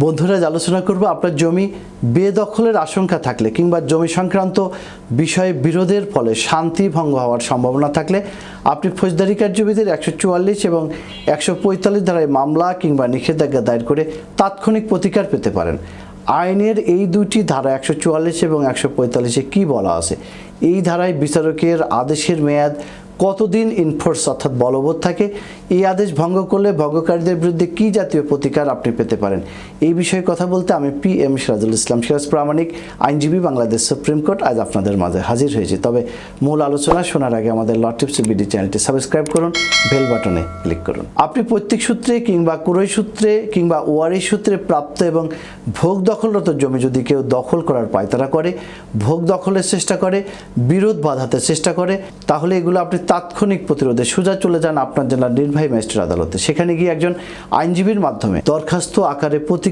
বন্ধুরা আলোচনা করব আপনার জমি বেদখলের আশঙ্কা থাকলে কিংবা জমি সংক্রান্ত বিষয়ে বিরোধের ফলে শান্তি ভঙ্গ হওয়ার সম্ভাবনা থাকলে আপনি ফৌজদারি কার্যবিধির একশো চুয়াল্লিশ এবং একশো পঁয়তাল্লিশ ধারায় মামলা কিংবা নিষেধাজ্ঞা দায়ের করে তাৎক্ষণিক প্রতিকার পেতে পারেন। আইনের এই দুটি ধারা, একশো চুয়াল্লিশ এবং একশো পঁয়তাল্লিশে কী বলা আছে? এই ধারায় বিচারকের আদেশের মেয়াদ কতদিন ইনফোর্স অর্থাৎ বলবৎ থাকে, এই আদেশ ভঙ্গ করলে ভঙ্গকারীদের বিরুদ্ধে কী জাতীয় প্রতিকার আপনি পেতে পারেন? এই বিষয়ে কথা বলতে আমি পি এম সিরাজুল ইসলাম সিরাজ, প্রামাণিক আইনজীবী বাংলাদেশ সুপ্রিম কোর্ট আজ আপনাদের মাঝে হাজির হয়েছি। তবে মূল আলোচনা শোনার আগে আমাদের ল টিপস বিডি চ্যানেলটি সাবস্ক্রাইব করুন, বেল বাটনে ক্লিক করুন। আপনি প্রত্যেক সূত্রে কিংবা কুরই সূত্রে কিংবা ওয়ারি সূত্রে প্রাপ্ত এবং ভোগ দখলরত জমি যদি কেউ দখল করার পায়তারা করে। ভোগ দখলের চেষ্টা করে, বিরোধ বাধাতে চেষ্টা করে, তাহলে এগুলো আপনি তাৎক্ষণিক প্রতিরোধে সোজা চলে যান আপনার জেলার নির্বাহী ম্যাজিস্ট্রেট আদালতে। সেখানে গিয়ে একজন আইনজীবীর মাধ্যমে দরখাস্ত আকারে প্রতি